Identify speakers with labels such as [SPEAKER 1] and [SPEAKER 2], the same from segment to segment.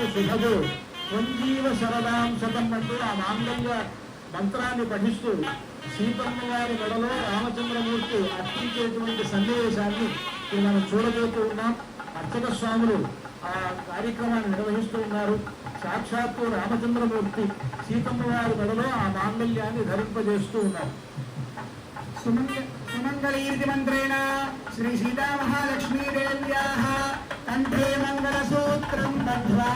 [SPEAKER 1] శతమాని శుభదు సంజీవ శరదాం శతం అంటూ ఆ మాంగళ్య మంత్రాన్ని పఠిస్తూ సీతమ్మ గారి మెడలో రామచంద్రమూర్తి అర్పించేటువంటి సన్నివేశాన్ని మనం చూడబోతూ ఉన్నాం. అర్చక స్వాములు ఆ కార్యక్రమాన్ని నిర్వహిస్తూ ఉన్నారు. సాక్షాత్తు రామచంద్రమూర్తి సీతమ్మ గారి మెడలో ఆ మాంగళ్యాన్ని ధరింపజేస్తూ ఉన్నారు.
[SPEAKER 2] సుమంగళీర్తి మంత్రేణ శ్రీ సీతామహాలక్ష్మీదేవ్యా కంఠే మంగళసూత్రం బద్ధ్వా.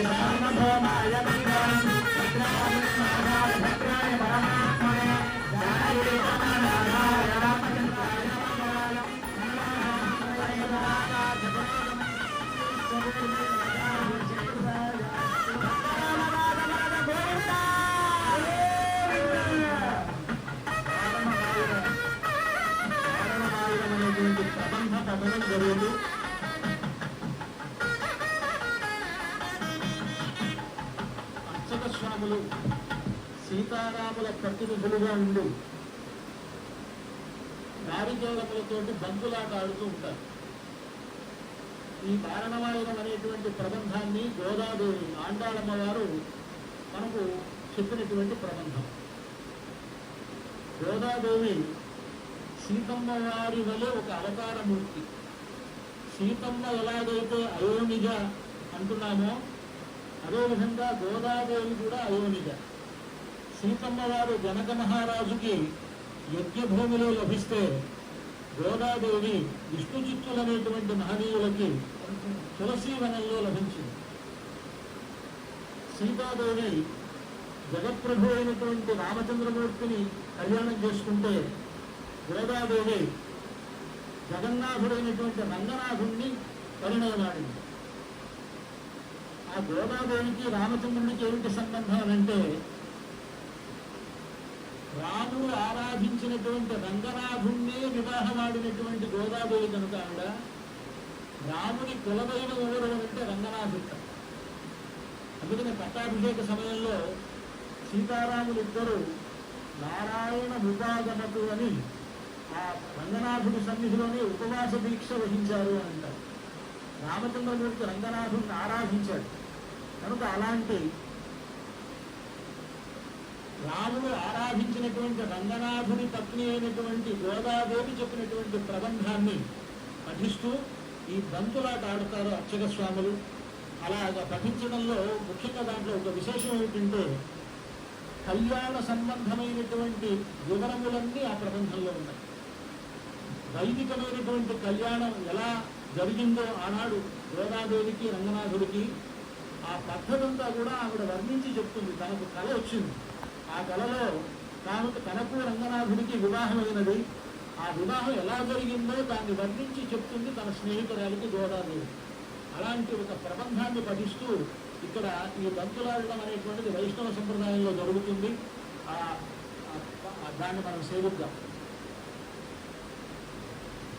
[SPEAKER 1] వారణమాయురం అనేటువంటి సీతారాముల ప్రతినిధులుగా ఉండి. నారికేళములతోటి బంతులాట ఆడుతూ ఉంటారు. ఈ కారణవాయుధం అనేటువంటి ప్రబంధాన్ని గోదాదేవి ఆండాళమ్మ వారు మనకు చెప్పినటువంటి ప్రబంధం. గోదాదేవి సీతమ్మ వారి వలె ఒక అవతారమూర్తి. సీతమ్మ ఎలాగైతే అయోనిజ అంటున్నామో అదేవిధంగా గోదాదేవి కూడా అయోనిక. సీతమ్మ వారు జనక మహారాజుకి యజ్ఞభూమిలో లభిస్తే గోదాదేవి విష్ణు చిత్తులనేటువంటి మహనీయులకి తులసీవనంలో లభించింది. సీతాదేవి జగత్ప్రభు అయినటువంటి రామచంద్రమూర్తిని కళ్యాణం చేసుకుంటే గోదాదేవి జగన్నాథుడైనటువంటి రంగనాథుణ్ణి పరిణయమాడింది ఆ గోదాదేవికి రామచంద్రుడికి ఏమిటి సంబంధం అంటే రాముడు ఆరాధించినటువంటి రంగనాథుణ్ణే వివాహమాడినటువంటి గోదాదేవి కనుక ఆవిడ రాముడి కులదైన ఎవరు అంటే రంగనాథుడు అందుకని పట్టాభిషేక సమయంలో సీతారాములు ఇద్దరు నారాయణ విభాగమకు అని ఆ రంగనాథుడి సన్నిధిలోనే ఉపవాస దీక్ష వహించారు అని అంటారు. రామచంద్రమూర్తి రంగనాథుని ఆరాధించాడు. కనుక అలాంటి రాముడు ఆరాధించినటువంటి రంగనాథుని పత్ని అయినటువంటి గోదాదేవి చెప్పినటువంటి ప్రబంధాన్ని పఠిస్తూ ఈ బంతులాట ఆడతారు అర్చక స్వాములు అలాగ పఠించడంలో ముఖ్యంగా దాంట్లో ఒక విశేషం ఏమిటంటే కళ్యాణ సంబంధమైనటువంటి వివరములన్నీ ఆ ప్రబంధంలో ఉన్నాయి. వైదికమైనటువంటి కళ్యాణం ఎలా జరిగిందో ఆనాడు గోదాదేవికి రంగనాథుడికి ఆ పద్ధతంతా కూడా ఆవిడ వర్ణించి చెప్తుంది. తనకు కళ వచ్చింది. ఆ కళలో తాను తనకు రంగనాథుడికి వివాహమైనది. ఆ వివాహం ఎలా జరిగిందో దాన్ని వర్ణించి చెప్తుంది తన స్నేహితురాలికి గోదాదేవి అలాంటి ఒక ప్రబంధాన్ని పఠిస్తూ ఇక్కడ ఈ దంతులాడడం అనేటువంటిది వైష్ణవ సంప్రదాయంలో జరుగుతుంది. ఆ ఆ- దాన్ని మనం సేవిద్దాం.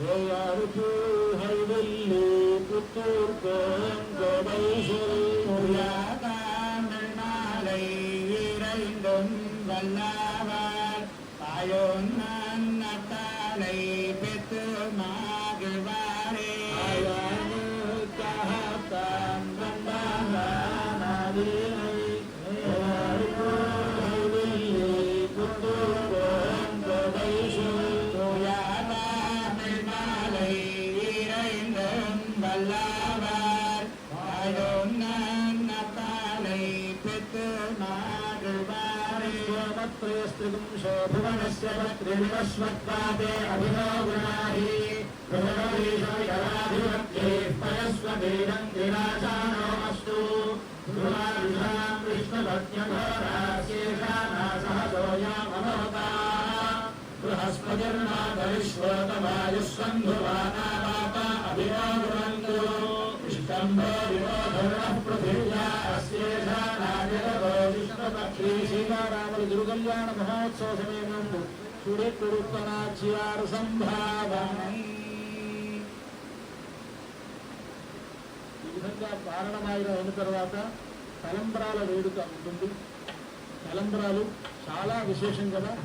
[SPEAKER 1] ويعرفوا هيدلي كتور كون كبيشري மலையிறைந்தும் வல்லாவார் தாயோன் विश्वत्वादे अभिनो गुणाहि गुणोरीशो यदाधिपत्ये परस्वदेनं दिवाचानो विष्टम्भो विरोधरणः पृथिव्या अस्येषानाजगतो विष्णुपक्षी सीतारामदुर्गल्याणमहोत्सवसमेनं సీతారాముల తిరుకల్యాణ మహోత్సవ సమయమందు సంభావన ఈ విధంగా పారణమాయిన అయిన తర్వాత తలంబరాల వేడుక ఉంటుంది. తలంబరాలు చాలా విశేషం కదా.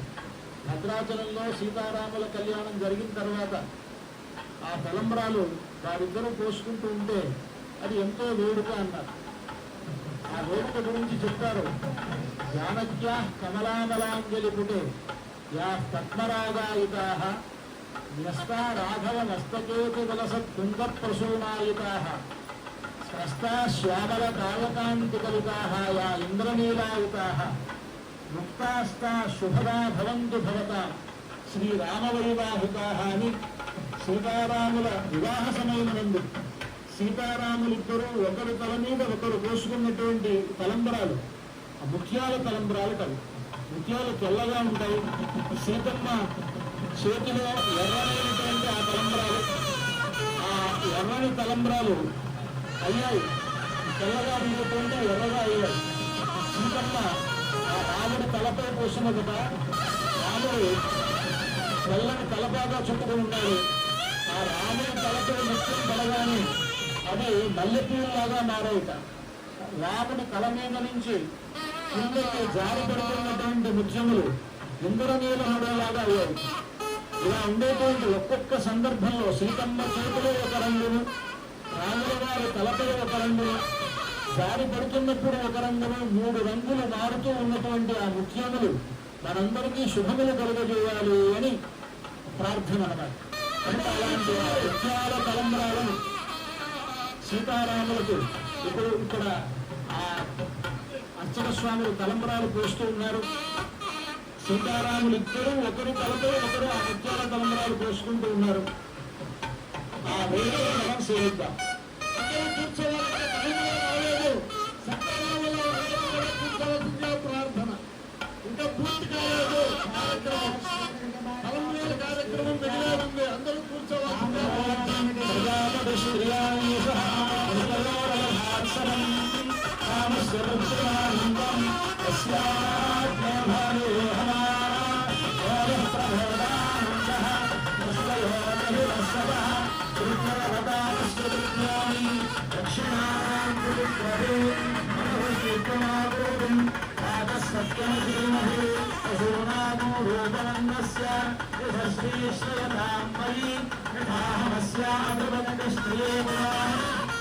[SPEAKER 1] భద్రాచలంలో సీతారాముల కళ్యాణం జరిగిన తర్వాత ఆ తలంబరాలు వారిద్దరూ పోసుకుంటూ ఉంటే అది ఎంతో వేడుక అన్నారు. ఆ వేడుక గురించి చెప్తారు. జానక్యా కమలామలాంజలి పుటే. యా న్యస్తా రాఘవ మస్తకేతు విలసత్ కుంగ ప్రసూనాయితా స్రస్తా శ్యామల కాయకాంతికలితా యా ఇంద్రనీలాయితా. ముక్తాస్తా శుభదా భవంతు భవత శ్రీరామవైవాహితా అని సీతారాముల వివాహ సమయమునందు సీతారాములిద్దరూ ఒకరు తల మీద ఒకరు పోసుకున్నటువంటి తలంబరాలు ముఖ్యాల తలంబరాలు కవి. ముత్యాలు తెల్లగా ఉంటాయి. సీతమ్మ చేతిలో ఎర్రనైనటువంటి ఆ తలంబరాలు. ఆ ఎర్రని తలంబరాలు అయ్యాయి. తెల్లగా ఉన్నటువంటి ఎర్రగా అయ్యాయి. సీతమ్మ ఆ రాముడి తలపై పోసినదట. రాముడు తెల్లని తలపాగా చుట్టుకుని ఉన్నాడు ఆ రాముడి తలపై నిత్యం పడగానే అది మల్లెపూలాగా మారాయిట. రాముడి తల మీద నుంచి కిందకి జారిపడుతున్నటువంటి పడుతున్నటువంటి ముత్యములు ఇంద్రనీల అయ్యాయి. ఇలా ఉండేటువంటి ఒక్కొక్క సందర్భంలో శ్రీకమ్మ చేతిలో ఒక రంగును రాముల వారి తలపై ఒక రంగును జారి పడుతున్నప్పుడు ఒక రంగును మూడు రంగులు మారుతూ ఉన్నటువంటి ఆ ముత్యములు మనందరికీ శుభములు కలుగజేయాలి అని ప్రార్థన అన్నమాట అంటే అలాంటి ఆ ముత్యాల తలంబరాలను సీతారాములకు ఇప్పుడు ఇక్కడ ఆ స్వాములు తలంబరాలు పోస్తూ ఉన్నారు. సీతారాములు ఇద్దరు ఒకరు తలతో ఒకరు ఆ ముత్యాల తలంబరాలు పోసుకుంటూ ఉన్నారు. ఆ వేరే మనం సేవిద్దాం ప్రార్థన. ఇంకా పూర్తి కాలేదు. కార్యక్రమం. తలంబరాల కార్యక్రమం మిగిలే ఉంది అందరూ శ్రీశ్రయతాం మయి యథాహమస్యాదృపదకష్టియే పురాణ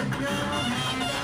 [SPEAKER 1] Put
[SPEAKER 2] your hand